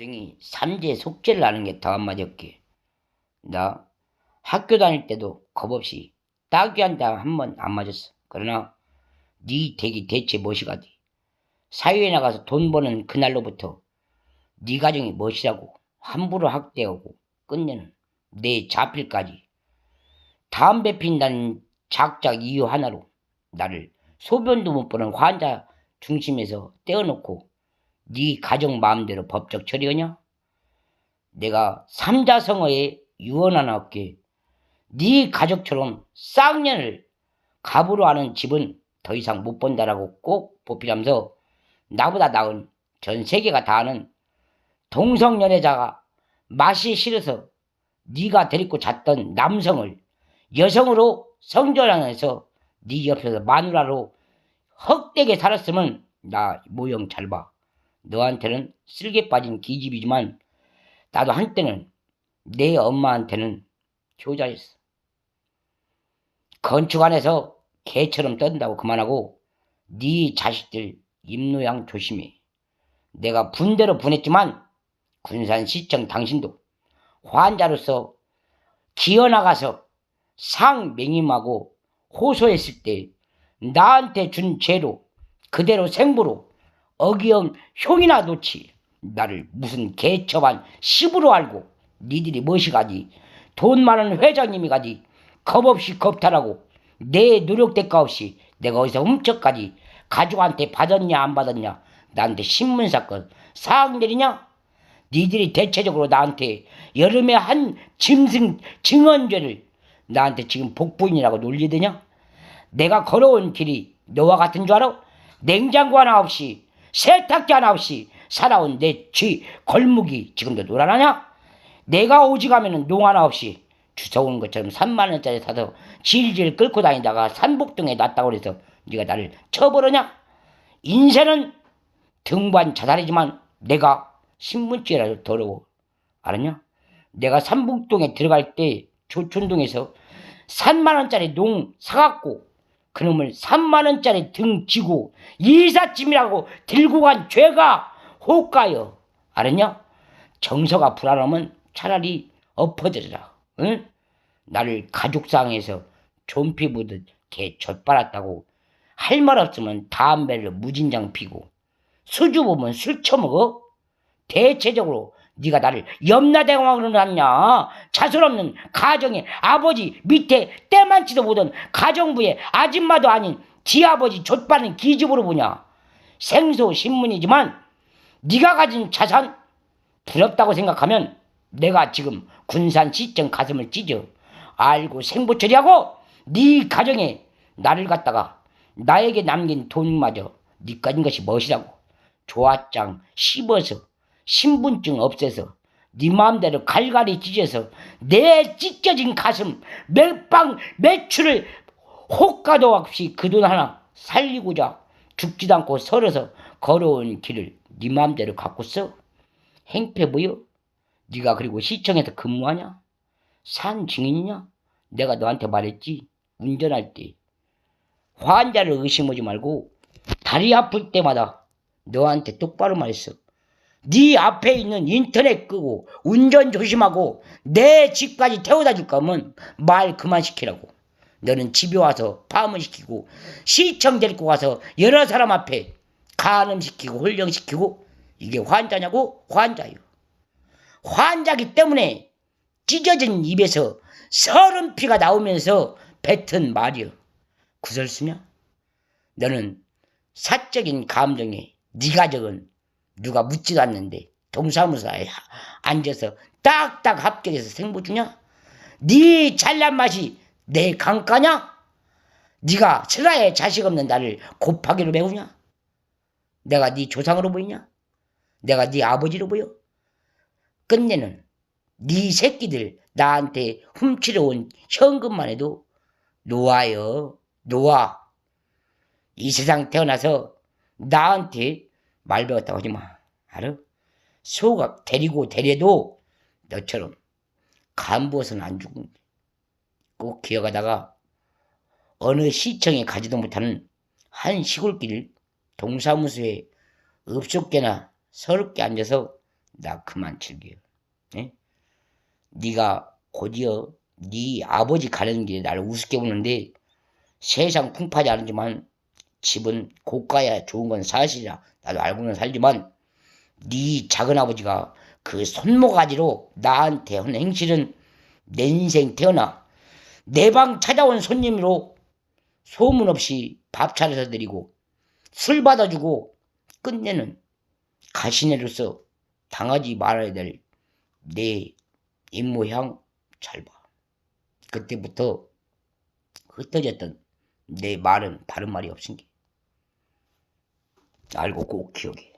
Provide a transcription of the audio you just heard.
등이 삼재 속죄를 하는 게 더 한마디 없게. 나 학교 다닐 때도 겁없이 장한번 안 맞았어. 그러나 네 댁이 대체 무엇이가디? 사회에 나가서 돈 버는 그날로부터 네 가정이 무엇이라고 함부로 학대하고 끝내는 내 자필까지 담배 핀다는 작작 이유 하나로 나를 소변도 못 보는 환자 중심에서 떼어놓고 네 가정 마음대로 법적 처리하냐? 내가 삼자성어에 유언 하나 없게 네 가족처럼 쌍년을 갑으로 하는 집은 더 이상 못 본다라고 꼭 보필하면서 나보다 나은 전 세계가 다 아는 동성 연애자가 맛이 싫어서 네가 데리고 잤던 남성을 여성으로 성전하면서 네 옆에서 마누라로 헛되게 살았으면 나 모형 잘 봐. 너한테는 쓸개 빠진 기집이지만 나도 한때는 내 엄마한테는 효자였어. 건축 안에서 개처럼 떤다고 그만하고 네 자식들 입노양 조심해. 내가 분대로 보냈지만 군산시청 당신도 환자로서 기어나가서 상 맹임하고 호소했을 때 나한테 준 죄로 그대로 생부로 어기엄 흉이나 놓지. 나를 무슨 개처반 씹으로 알고 니들이 무엇이 가지 돈 많은 회장님이 가지 겁없이 겁탈하고 내 노력 대가 없이 내가 어디서 훔쳐까지 가족한테 받았냐 안 받았냐? 나한테 신문 사건 사학 내리냐? 니들이 대체적으로 나한테 여름에 한 짐승 증언죄를 나한테 지금 복부인이라고 놀리더냐? 내가 걸어온 길이 너와 같은 줄 알아? 냉장고 하나 없이 세탁기 하나 없이 살아온 내 쥐 골목이 지금도 놀아나냐? 내가 오직하면은 농 하나 없이 주워온 것처럼 3만 원짜리 사서 질질 끌고 다니다가 산복동에 놨다고 그래서 네가 나를 쳐버렸냐? 인생은 등반 자살이지만 내가 신문지라도 더러워. 알았냐? 내가 삼북동에 들어갈 때 조촌동에서 3만 원짜리 농 사갖고 그놈을 3만 원짜리 등 지고 이삿짐이라고 들고 간 죄가 호가여. 알았냐? 정서가 불안하면 차라리 엎어져라. 응? 나를 가족상에서 좀피 부듯 개 젖빨았다고 할 말 없으면 담배를 무진장 피고 수주 보면 술 처먹어? 대체적으로 네가 나를 염라대왕으로 놨냐? 자손 없는 가정의 아버지 밑에 때만치도 보던 가정부의 아줌마도 아닌 지 아버지 좆바는 기집으로 보냐? 생소 신문이지만 네가 가진 자산 부럽다고 생각하면 내가 지금 군산 시청 가슴을 찢어 알고 생보 처리하고 네 가정에 나를 갖다가 나에게 남긴 돈마저 네 가진 것이 무엇이라고 조합장 씹어서 신분증 없애서 네 마음대로 갈갈이 찢어서 내 찢겨진 가슴 멜빵 매출을 호가도 없이 그 돈 하나 살리고자 죽지도 않고 설어서 걸어온 길을 네 마음대로 갖고 써 행패 보여? 네가 그리고 시청에서 근무하냐? 산 증인이냐? 내가 너한테 말했지 운전할 때 환자를 의심하지 말고 다리 아플 때마다 너한테 똑바로 말했어. 네 앞에 있는 인터넷 끄고 운전 조심하고 내 집까지 태워다 줄 거면 말 그만 시키라고. 너는 집에 와서 파문 시키고 시청 데리고 가서 여러 사람 앞에 간음 시키고 훈령 시키고 이게 환자냐고 환자요. 환자기 때문에 찢어진 입에서 서른 피가 나오면서 뱉은 말이여. 구설수냐? 너는 사적인 감정에 네 가족은 누가 묻지도 않는데 동사무소에 앉아서 딱딱 합격해서 생보 주냐? 네 잘난 맛이 내 강가냐? 네가 슬라에 자식 없는 나를 곱하기로 배우냐? 내가 네 조상으로 보이냐? 내가 네 아버지로 보여? 끝내는 네 새끼들 나한테 훔치러 온 현금만 해도 놓아요. 놓아. 이 세상 태어나서 나한테 말 배웠다고 하지 마. 알아? 소가 데리고 데려도 너처럼 간부어서는 안 죽은 꼭 기억하다가 어느 시청에 가지도 못하는 한 시골길 동사무소에 읍속개나 서럽게 앉아서 나 그만 즐겨. 예? 네가 곧이어 네 아버지 가는 길에 나를 우습게 보는데 세상 풍파지 않지만 집은 고가야 좋은 건 사실이야. 나도 알고는 살지만 네 작은 아버지가 그 손모가지로 나한테 한 행실은 내 인생 태어나 내 방 찾아온 손님으로 소문 없이 밥 차려서 드리고 술 받아주고 끝내는 가시네로서 당하지 말아야 될 내 입모양 잘 봐. 그때부터 흩어졌던 내 말은 다른 말이 없은 게 알고 꼭 기억해.